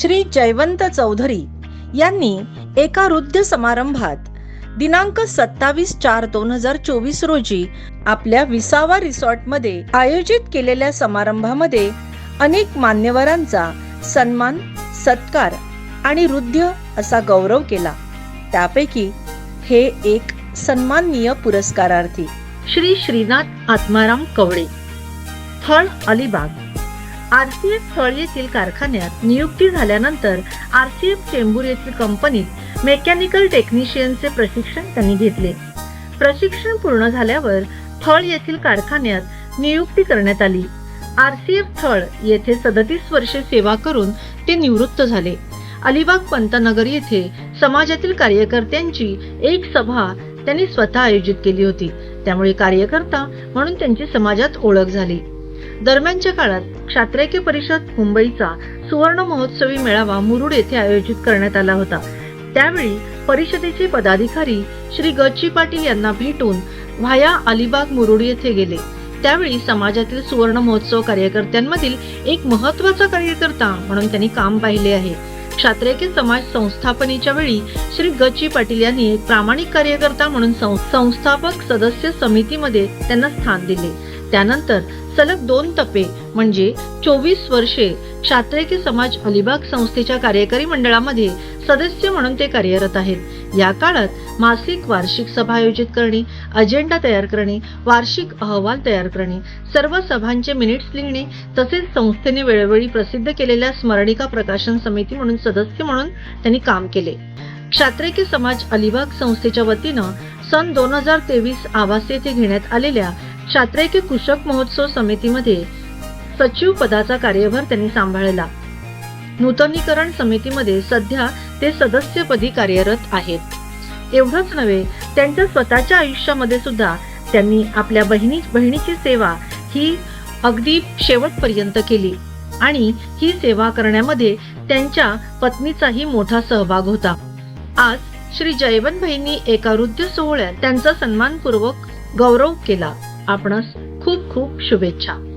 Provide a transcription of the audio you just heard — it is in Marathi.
श्री जयवंत चौधरी यांनी एका वृद्ध समारंभात दिनांक सत्तावीस चार दोन हजार चोवीस रोजी आपल्या विसावा रिसॉर्टमध्ये आयोजित केलेल्या समारंभामध्ये अनेक मान्यवरांचा सन्मान सत्कार आणि वृद्ध असा गौरव केला. त्यापैकी हे एक सन्माननीय पुरस्कारार्थी. श्री श्रीनाथ आत्माराम कवळे थळ अलिबाग. आरसीएफ स्थळ येथील कारखान्यात नियुक्ती झाल्यानंतर आरसीएफ चेंबूर येथील कंपनीत मेकॅनिकल टेक्निशियनचे प्रशिक्षण त्यांनी घेतले. प्रशिक्षण पूर्ण झाल्यावर थळ येथील कारखान्यात नियुक्ती करण्यात आली. आरसीएफ थळ येथे सदतीस वर्षे सेवा करून ते निवृत्त झाले. अलिबाग पंतनगर येथे समाजातील कार्यकर्त्यांची एक सभा त्यांनी स्वतः आयोजित केली होती. त्यामुळे कार्यकर्ता म्हणून त्यांची समाजात ओळख झाली. दरम्यानच्या काळात क्षात्रैक्य परिषद मुंबईचा सुवर्ण महोत्सवी मेळावा मुरुड येथे आयोजित करण्यात आला होता. त्यावेळी परिषदेचे पदाधिकारी श्री गच्ची पाटील यांना भेटून व्हाया अलिबाग मुरुड येथे गेले. त्यावेळी समाजातील सुवर्ण महोत्सव कार्यकर्त्यांमधील एक महत्त्वाचा कार्यकर्ता म्हणून त्यांनी काम पाहिले आहे. क्षात्रेके समाज संस्थापनेच्या वेळी श्री गच्ची पाटील यांनी एक प्रामाणिक कार्यकर्ता म्हणून संस्थापक सदस्य समितीमध्ये त्यांना स्थान दिले. त्यानंतर सलग दोन तपे म्हणजे चोवीस वर्षे क्षात्रेके समाज अलिबाग संस्थेच्या कार्यकारी मंडळामध्ये सदस्य म्हणून ते कार्यरत आहेत. या काळात मासिक वार्षिक सभा आयोजित करणे अजेंडा तयार करणे वार्षिक अहवाल तयार करणे सर्व सभांचे मिनिट्स लिहिणे तसेच संस्थेने वेळोवेळी प्रसिद्ध केलेल्या स्मरणिका प्रकाशन समिती म्हणून सदस्य म्हणून त्यांनी काम केले. क्षात्रेके समाज अलिबाग संस्थेच्या वतीनं सन दोन हजार तेवीस आवास येथे घेण्यात आलेल्या क्षात्रेके कृषक महोत्सव समितीमध्ये सचिव पदाचा कार्यभार त्यांनी सांभाळला. नूतनीकरण समितीमध्ये सध्या ते सदस्यपदी कार्यरत आहेत. एवढंच नव्हे त्यांच्या स्वतःच्या आयुष्यामध्ये सुद्धा त्यांनी आपल्या बहिणी बहिणीची सेवा ही अगदी शेवटपर्यंत केली आणि ही सेवा करण्यामध्ये त्यांच्या पत्नीचाही मोठा सहभाग होता. आज श्री जयवंत भाईंनी एका वृद्ध सोहळ्यात त्यांचा सन्मानपूर्वक गौरव केला. आपणास खूप खूप शुभेच्छा.